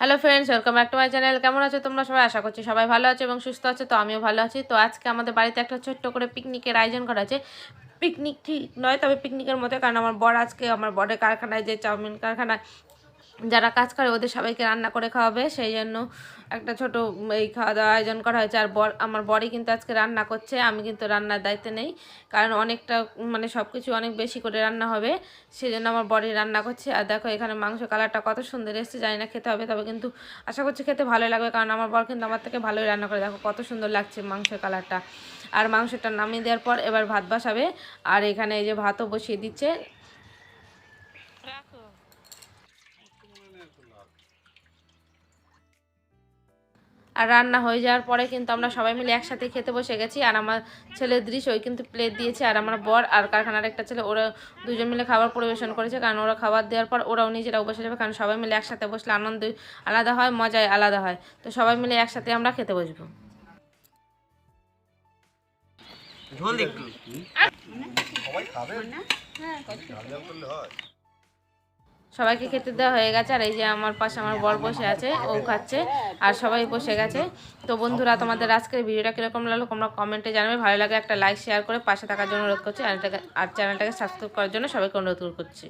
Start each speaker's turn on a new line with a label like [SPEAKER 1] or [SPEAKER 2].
[SPEAKER 1] Hello friends welcome back to my channel কেমন আছো তোমরা সবাই? আশা করছি সবাই ভালো আছে এবং সুস্থ আছে, তো আমিও ভালো আছি। তো আজকে আমাদের বাড়িতে একটা ছোট্ট করে পিকনিকের আয়োজন করা আছে। পিকনিক ঠিক নয়, তবে পিকনিকের মতো কারণ আমার বর আজকে আমার বরের কারখানায় যে চাউমিন কারখানায় যারা কাজ করে ওদের সবাইকে রান্না করে খাওয়াবে, সেই জন্য একটা ছোট এই খাওয়া দাওয়া আয়োজন করা হয়েছে। আর বর, আমার বরই কিন্তু আজকে রান্না করছে, আমি কিন্তু রান্নার দায়িত্বে নেই, কারণ অনেকটা মানে সব কিছু অনেক বেশি করে রান্না হবে সেই জন্য আমার বরই রান্না করছে। আর দেখো, এখানে মাংস কালারটা কত সুন্দর এসছে, জানি না খেতে হবে, তবে কিন্তু আশা করছি খেতে ভালো লাগবে, কারণ আমার বর কিন্তু আমার থেকে ভালোই রান্না করে। দেখো, কত সুন্দর লাগছে মাংসের কালারটা। আর মাংসটা নামিয়ে দেওয়ার পর এবার ভাত বসাবে। আর এখানে এই যে ভাতও বসিয়ে দিচ্ছে। আর রান্না হয়ে যাওয়ার পরে কিন্তু আমরা সবাই মিলে একসাথে খেতে বসে গেছি আর আমার ছেলে দৃশ্য ওই কিন্তু প্লেট দিয়েছে আর আমার বর আর কারখানার একটা ছেলে ওরা দুজন মিলে খাবার পরিবেশন করেছে কারণ ওরা খাবার দেওয়ার পর ওরাও নিজেরাও বসে যাবে কারণ সবাই মিলে একসাথে বসলে আনন্দ আলাদা হয় মজাই আলাদা হয়। তো সবাই মিলে একসাথে আমরা খেতে বসবো।
[SPEAKER 2] ঝোল একটু
[SPEAKER 1] সবাইকে খেতে দেওয়া হয়ে গেছে, আর এই যে আমার পাশে আমার বর বসে আছে, ও খাচ্ছে, আর সবাই বসে গেছে। তো বন্ধুরা, তোমাদের আজকের ভিডিওটা কীরকম লাগল তোমরা কমেন্টে জানাবে, ভালো লাগে একটা লাইক শেয়ার করে পাশে থাকার জন্য অনুরোধ করছি, আর চ্যানেলটাকে সাবস্ক্রাইব করার জন্য সবাইকে অনুরোধ করছি।